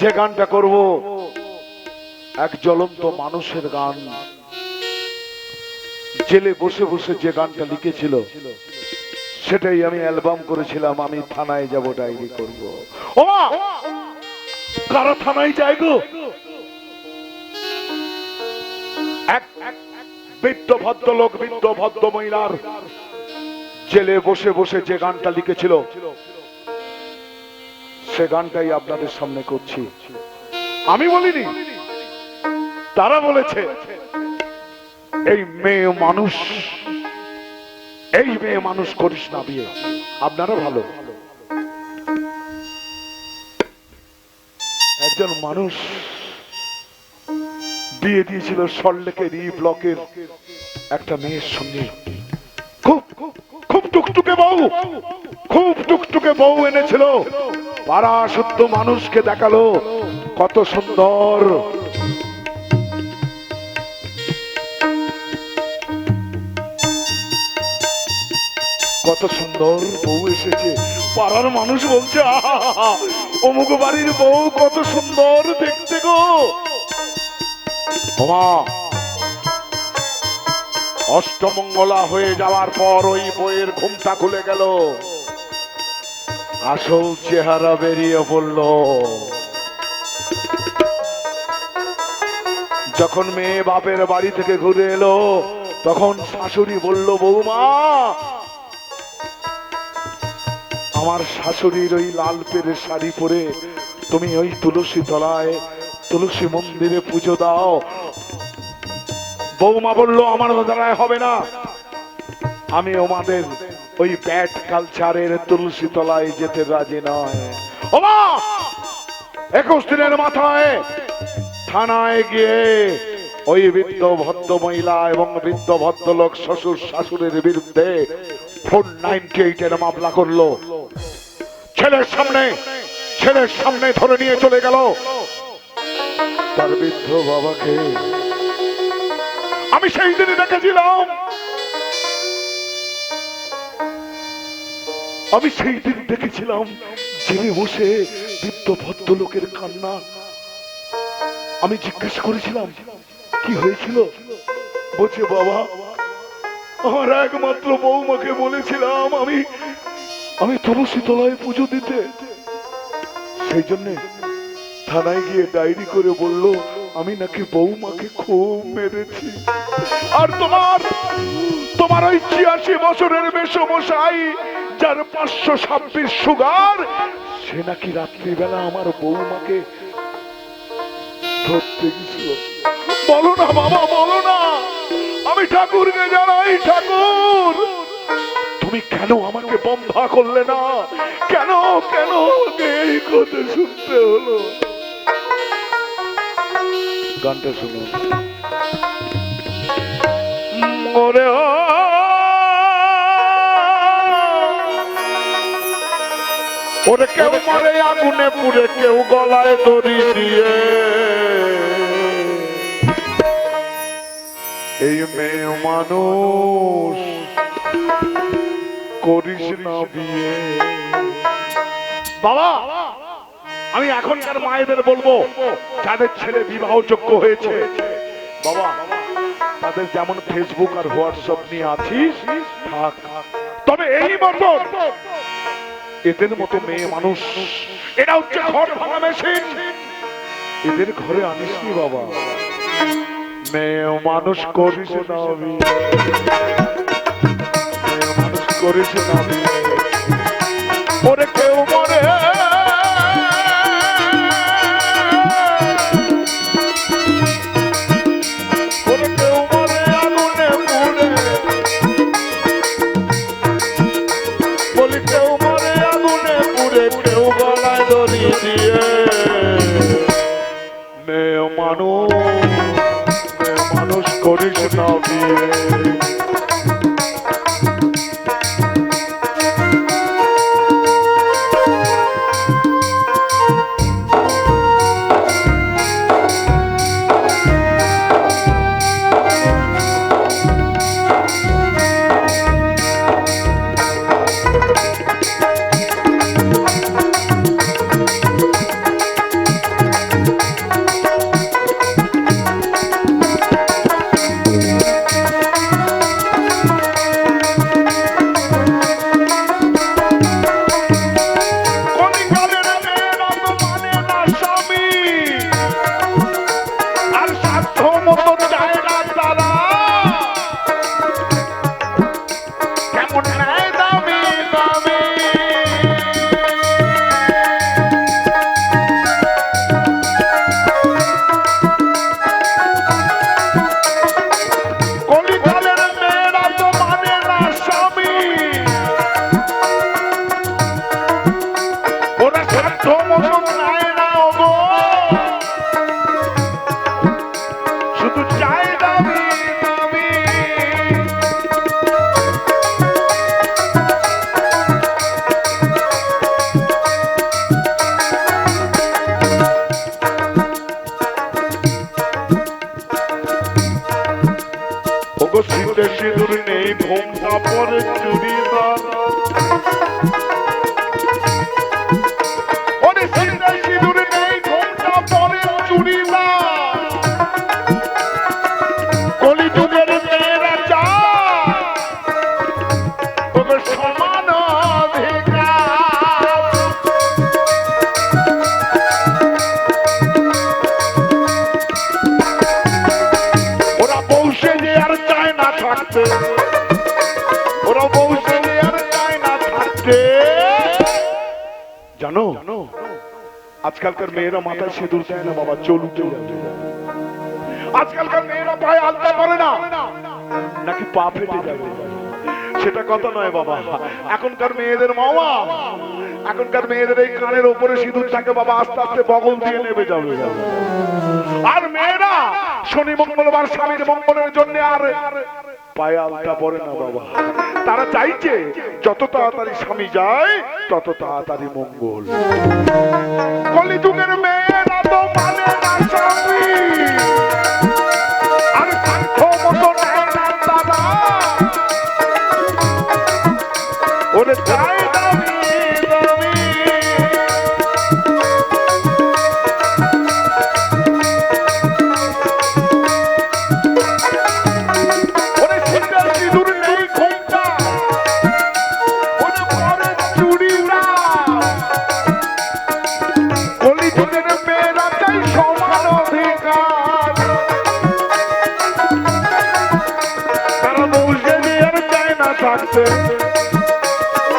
যে গানটা করব, এক জ্বলন্ত মানুষের গান। জেলে বসে বসে যে গানটা লিখেছিল, সেটাই আমি অ্যালবাম করেছিলাম, আমি থানায় যাব ডায়েরি করব। ও কারা থানায় যায় গো? এক বৃদ্ধ ভদ্রলোক, বৃদ্ধ ভদ্র মহিলার জেলে বসে বসে যে গানটা লিখেছিল সে গানটাই আপনাদের সামনে করছি। আমি বলিনি, তারা বলেছে, এই মেয়ে মানুষ, এই মেয়ে মানুষ করিস না বিয়ে। আপনারা ভালো। একজন মানুষ বিয়ে দিয়েছিল সল্লেকের ই ব্লকের একটা মেয়ের সঙ্গে। খুব খুব টুকটুকে বউ, খুব টুকটুকে বউ এনেছিল। পাড়া শুদ্ধ মানুষকে দেখাল কত সুন্দর। কত সুন্দর বউ এসেছে। পাড়ার মানুষ বলছে অমুক বাড়ির বউ কত সুন্দর দেখতে গো। ওমা, অষ্টমঙ্গলা হয়ে যাওয়ার পর ওই বইয়ের ঘুমটা খুলে গেল। আসল চেহারা বেরিয়ে পড়ল। যখন মেয়ে বাপের বাড়ি থেকে ঘুরে এলো, তখন শাশুড়ি বলল, বৌমা, আমার শাশুড়ির ওই লাল পেরে শাড়ি পরে তুমি ওই তুলসী তলায়, তুলসী মন্দিরে পুজো দাও। বৌমা বলল, আমার দ্বারায় হবে না। আমি ওমাদের ওই ব্যাট কালচারের তুলসী তলায় যেতে রাজি নয়। একুশ দিনের মাথায় থানায় গিয়ে ওই বৃদ্ধ ভদ্র মহিলা এবং বৃদ্ধ ভদ্রলোক শ্বশুর শাশুড়ির বিরুদ্ধে ফোর নাইনটি এইটের মামলা করল। ছেলের সামনে ছেলের সামনে ধরে নিয়ে চলে গেল। তার বৃদ্ধ বাবাকে আমি সেই দিনই দেখেছিলাম। আমি সেই দিন দেখেছিলাম জেলে বসে বৃদ্ধ ভদ্রলোকের কান্না। আমি জিজ্ঞেস করেছিলাম, কি হয়েছিল? বলছে, বাবা, আমার একমাত্র বৌমাকে বলেছিলাম আমি আমি তুলসী তলায় পুজো দিতে। সেই জন্য থানায় গিয়ে ডায়েরি করে বলল, আমি নাকি বৌমাকে খুব মেরেছি। আর তোমার তোমার ওই ছিয়াশি বছরের মেসমশাই যার পাঁচশো ছাব্বিশ সুগার, সে নাকি রাত্রিবেলা আমার বৌমাকে ধরতে গেছিল। বলো না বাবা, বলো না। আমি ঠাকুরকে জানাই, ঠাকুর। তুমি কেন আমাকে বন্ধা করলে না? কেন কেন এই কথা শুনতে হলো? গানটা শুনুন। ওরে ওরে কেউ মারে, আগুনে পুড়ে কেউ গলায় দড়ি দিয়ে। এই মেয়ে মানুষ, করিস না বিয়ে। বাবা, আমি এখনকার মায়েদের বলব, যাদের ছেলে বিবাহযোগ্য হয়েছে। বাবা, তাদের যেমন ফেসবুক আর হোয়াটসঅ্যাপ নিয়ে আছিস, থাক। তবে এই বছর এদের মতো মেয়ে মানুষ এটা হচ্ছে ঘর ভাঙা মেশিন এদের ঘরে আনিস নি বাবা মেয়ে মানুষ করিস না। মেয়ে মানুষ করিস না। জানো? আজকালকার মেয়েরা মাথায় সিঁদুর দেয় না, বাবা চলু চলু আজকালকার মেয়েরা পায়ে আলতা করে না, নাকি পা ফেটে যাবে সেটা কথা নয়, বাবা। এখনকার মেয়েদের মামা এখনকার মেয়েদের এই কানের ওপরে সিঁদুর থাকে, বাবা, আস্তে আস্তে বগল দিয়ে নেমে যাবে। আর মেয়েরা শনি, মঙ্গলবার, স্বামীর মঙ্গলের জন্য আর পায়ে আলতা পরে না বাবা। তারা চাইছে, যত তাড়াতাড়ি স্বামী যায়, তত তাড়াতাড়ি মঙ্গল। কলিযুগের মেয়েরা বসে নিয়ে আর চায় না থাকতে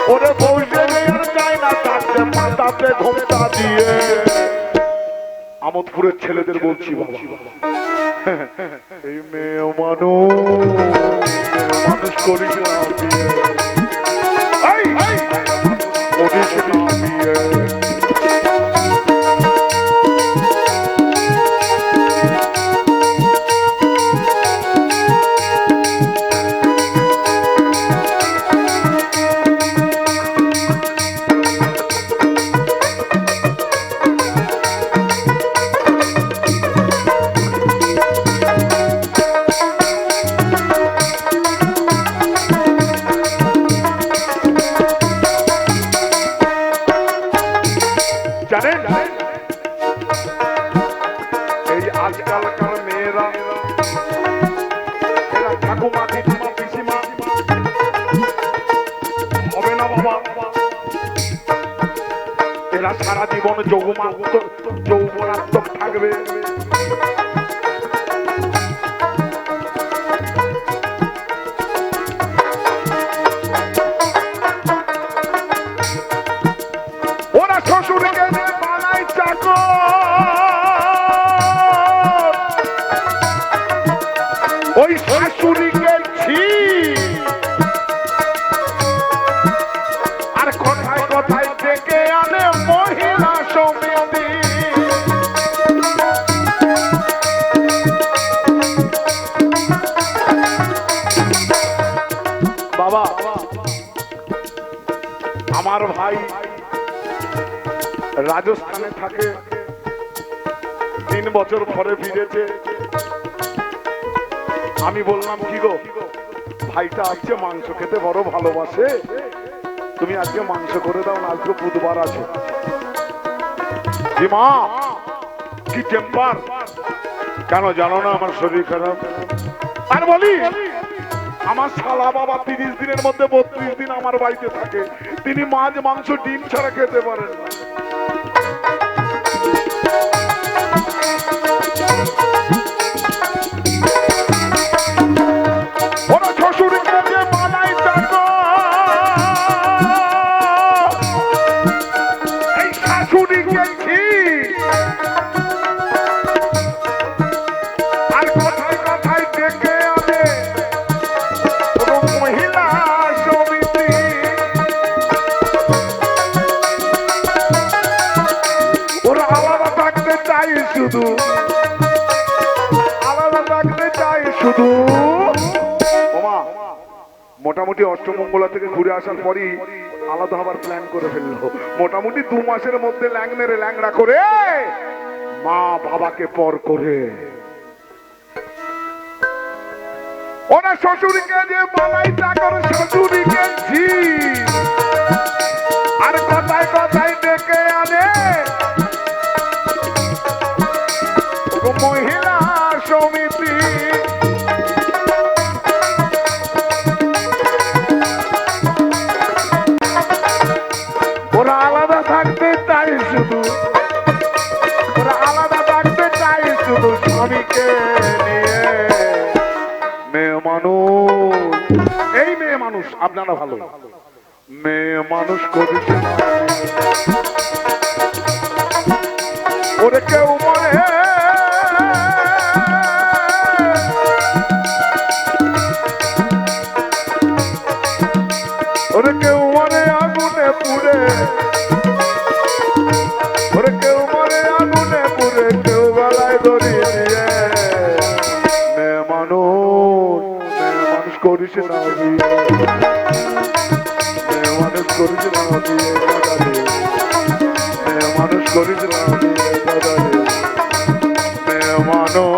ওরে বসে নিয়ে আর চায় না থাকতে মাথাতে ঘোমটা দিয়ে। আমোদপুরের ছেলেদের বলছি এই মেয়ে মানুষ। মানুষ এই, করিস না। বিয়ে। Augusto. ভাই রাজস্থানে থাকে, তিন বছর পরে ফিরেছে। আমি বললাম, কি গো, ভাইটা আজকে মাংস খেতে বড় ভালোবাসে। তুমি আজকে মাংস করে দাও, না আজকে বুধবার আছে। মা, কি টেম্পার কেন জানো না আমার শরীর খারাপ? আর বলি আমার শালা বাবা তিরিশ দিনের মধ্যে বত্রিশ দিন আমার বাড়িতে থাকে। তিনি মাছ, মাংস, ডিম ছাড়া খেতে পারেন না। মোটামুটি অষ্টমঙ্গলা থেকে ঘুরে আসার পরই আলাদা হবার প্ল্যান করে ফেলল। মোটামুটি দু মাসের মধ্যে ল্যাং মেরে ল্যাংড়া করে মা বাবাকে পর করে। ওরা শ্বশুরকে যে বলাই চাকর শ্বশুরকে ঝি। আর কথায় কথায় ডেকে আনে। মহিলা ওরা আলাদা থাকতে চাই শুধু। ওরা আলাদা থাকতে চাই শুধু স্বামীকে নিয়ে। মেয়ে মানুষ, এই মেয়ে মানুষ, আপনারা ভালো। মেয়ে মানুষ করেছে ছোড়াও দিয়ে মানুষ করিস রাও দিয়ে দাদা দিয়ে মানুষ করিস রাও দিয়ে দাদা দিয়ে মানুষ